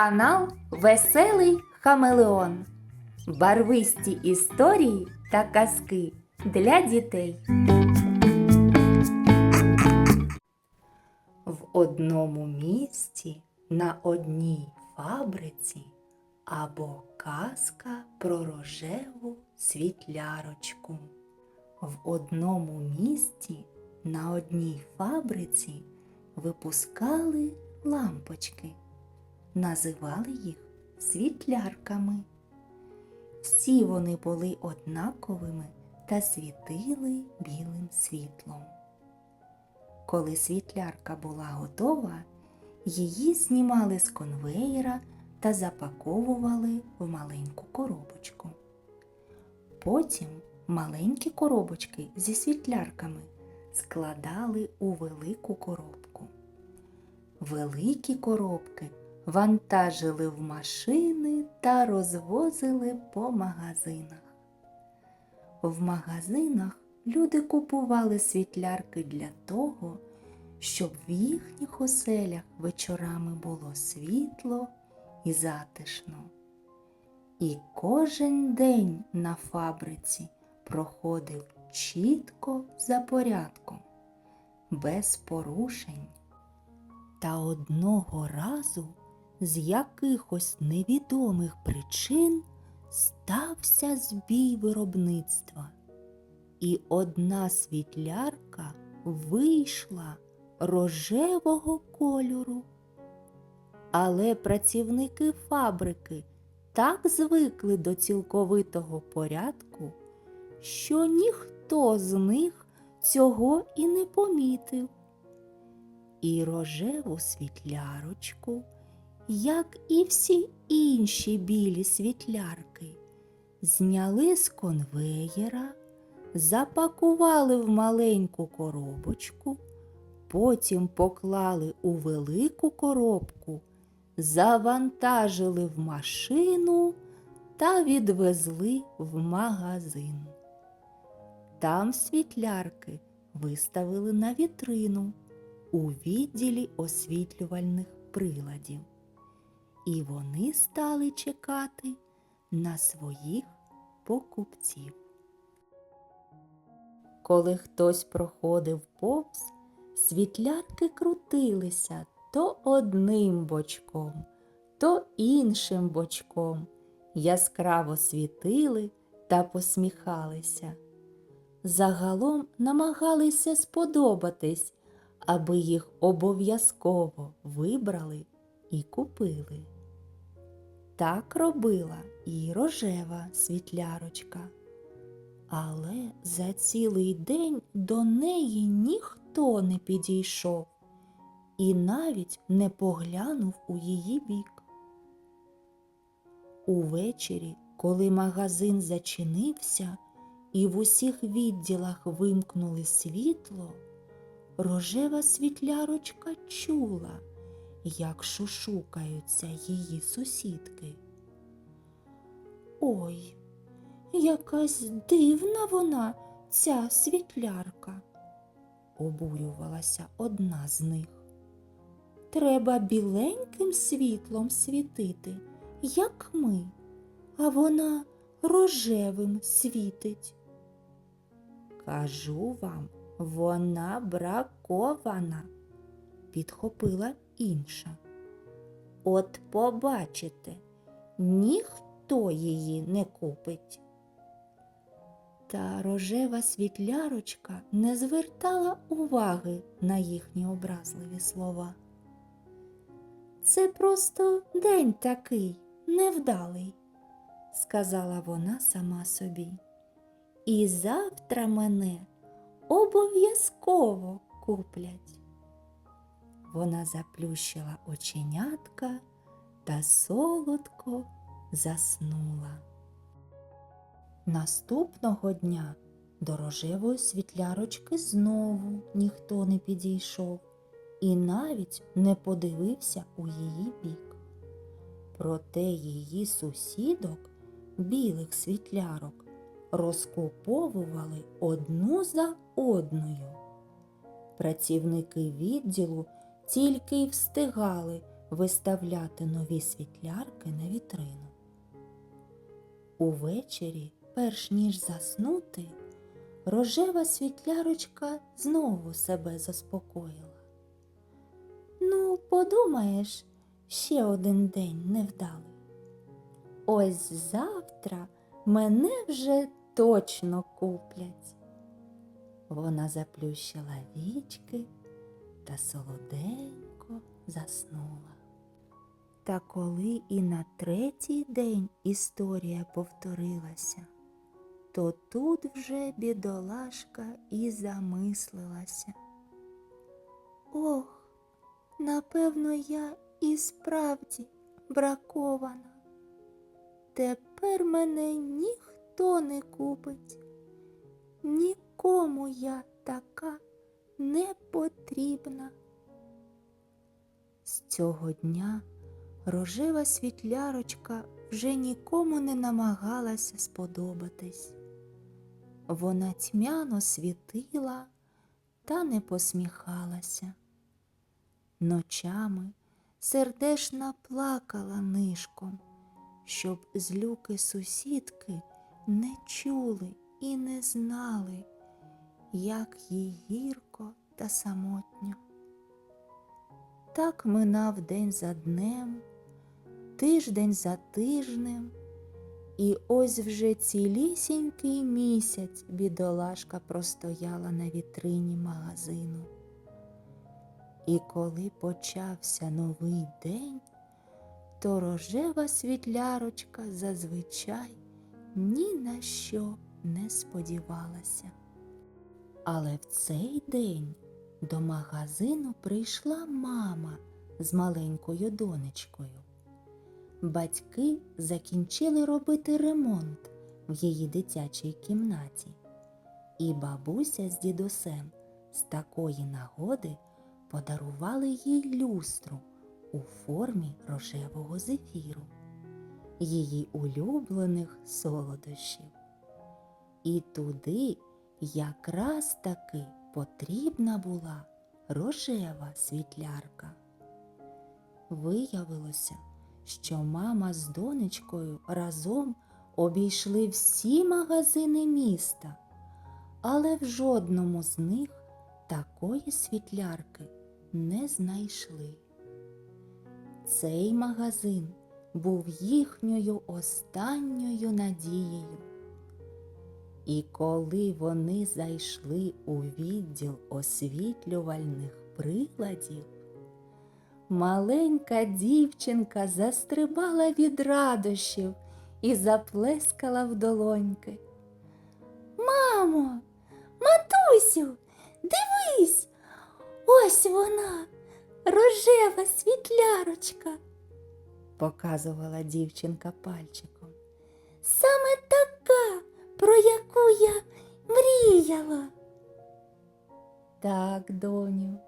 Канал Веселий Хамелеон. Барвисті історії та казки для дітей. В одному місті на одній фабриці або казка про рожеву світлярочку. В одному місті на одній фабриці випускали лампочки. Називали їх світлярками. Всі вони були однаковими та світили білим світлом. Коли світлярка була готова, її знімали з конвеєра та запаковували в маленьку коробочку. Потім маленькі коробочки зі світлярками складали у велику коробку. Великі коробки вантажили в машини та розвозили по магазинах. В магазинах люди купували світлярки для того, щоб в їхніх оселях вечорами було світло і затишно. І кожен день на фабриці проходив чітко за порядком, без порушень. Та одного разу з якихось невідомих причин стався збій виробництва, і одна світлярка вийшла рожевого кольору. Але працівники фабрики так звикли до цілковитого порядку, що ніхто з них цього і не помітив. І рожеву світлярочку, як і всі інші білі світлярки, зняли з конвеєра, запакували в маленьку коробочку, потім поклали у велику коробку, завантажили в машину та відвезли в магазин. Там світлярки виставили на вітрину у відділі освітлювальних приладів, і вони стали чекати на своїх покупців. Коли хтось проходив повз, світлярки крутилися то одним бочком, то іншим бочком, яскраво світили та посміхалися. Загалом намагалися сподобатись, аби їх обов'язково вибрали і купили. Так робила і рожева світлярочка. Але за цілий день до неї ніхто не підійшов і навіть не поглянув у її бік. Увечері, коли магазин зачинився і в усіх відділах вимкнули світло, рожева світлярочка чула, як шушукаються її сусідки. Ой, якась дивна вона, ця світлярка, обурювалася одна з них. Треба біленьким світлом світити, як ми, а вона рожевим світить. Кажу вам, вона бракована, підхопила інша. От побачите, ніхто її не купить. Та рожева світлярочка не звертала уваги на їхні образливі слова. Це просто день такий невдалий, сказала вона сама собі. І завтра мене обов'язково куплять. Вона заплющила оченятка та солодко заснула. Наступного дня до рожевої світлярочки знову ніхто не підійшов і навіть не подивився у її бік. Проте її сусідок, білих світлярок, розкуповували одну за одною. Працівники відділу тільки й встигали виставляти нові світлярки на вітрину. Увечері, перш ніж заснути, рожева світлярочка знову себе заспокоїла. Ну, подумаєш, ще один день невдалий. Ось завтра мене вже точно куплять. Вона заплющила вічки та солоденько заснула. Та коли і на третій день історія повторилася, то тут вже бідолашка і замислилася. Ох, напевно, я і справді бракована. Тепер мене ніхто не купить. Нікому я така не потрібна. З цього дня рожева світлярочка вже нікому не намагалася сподобатись. Вона тьмяно світила та не посміхалася. Ночами сердешна плакала нишком, щоб злюки сусідки не чули і не знали, як їй гірко та самотньо. Так минав день за днем, тиждень за тижнем, і ось вже цілісінький місяць бідолашка простояла на вітрині магазину. І коли почався новий день, то рожева світлярочка зазвичай ні на що не сподівалася. Але в цей день до магазину прийшла мама з маленькою донечкою. Батьки закінчили робити ремонт в її дитячій кімнаті, і бабуся з дідусем з такої нагоди подарували їй люстру у формі рожевого зефіру, її улюблених солодощів. І туди якраз таки потрібна була рожева світлярка. Виявилося, що мама з донечкою разом обійшли всі магазини міста, але в жодному з них такої світлярки не знайшли. Цей магазин був їхньою останньою надією. І коли вони зайшли у відділ освітлювальних приладів, маленька дівчинка застрибала від радощів і заплескала в долоньки. Мамо, матусю, дивись, ось вона, рожева світлярочка, показувала дівчинка пальчиком. Саме я мріяла. Так, доню,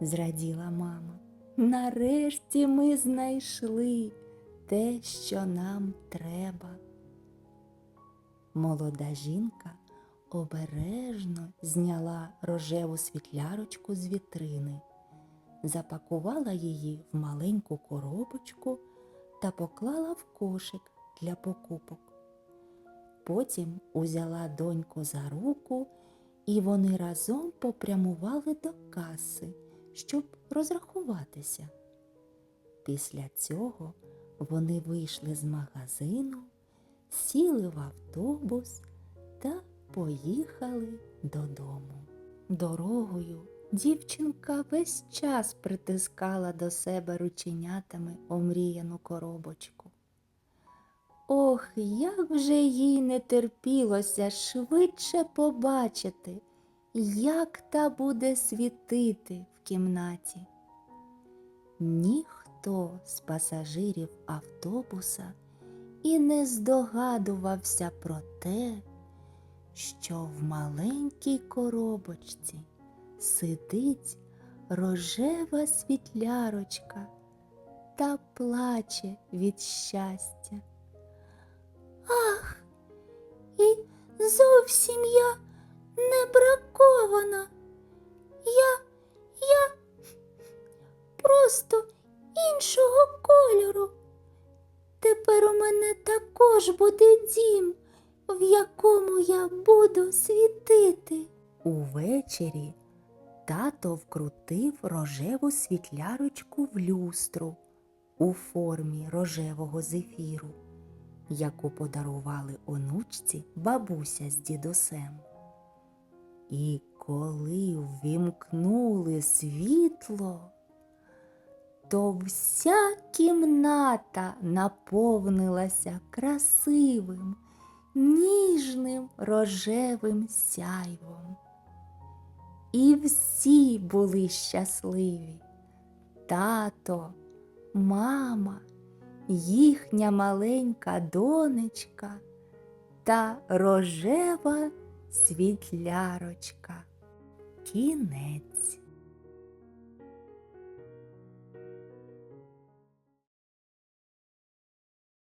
зраділа мама. Нарешті ми знайшли те, що нам треба. Молода жінка обережно зняла рожеву світлярочку з вітрини, запакувала її в маленьку коробочку та поклала в кошик для покупок. Потім узяла доньку за руку, і вони разом попрямували до каси, щоб розрахуватися. Після цього вони вийшли з магазину, сіли в автобус та поїхали додому. Дорогою дівчинка весь час притискала до себе рученятами омріяну коробочку. Ох, як вже їй не терпілося швидше побачити, як та буде світити в кімнаті. Ніхто з пасажирів автобуса і не здогадувався про те, що в маленькій коробочці сидить рожева світлярочка та плаче від щастя. Зовсім я не бракована. Я, я просто іншого кольору. Тепер у мене також буде дім, в якому я буду світити. Увечері тато вкрутив рожеву світлярочку в люстру у формі рожевого зефіру, яку подарували онучці бабуся з дідусем. І коли ввімкнули світло, то вся кімната наповнилася красивим, ніжним рожевим сяйвом. І всі були щасливі. Тато, мама, їхня маленька донечка та рожева світлярочка. Кінець.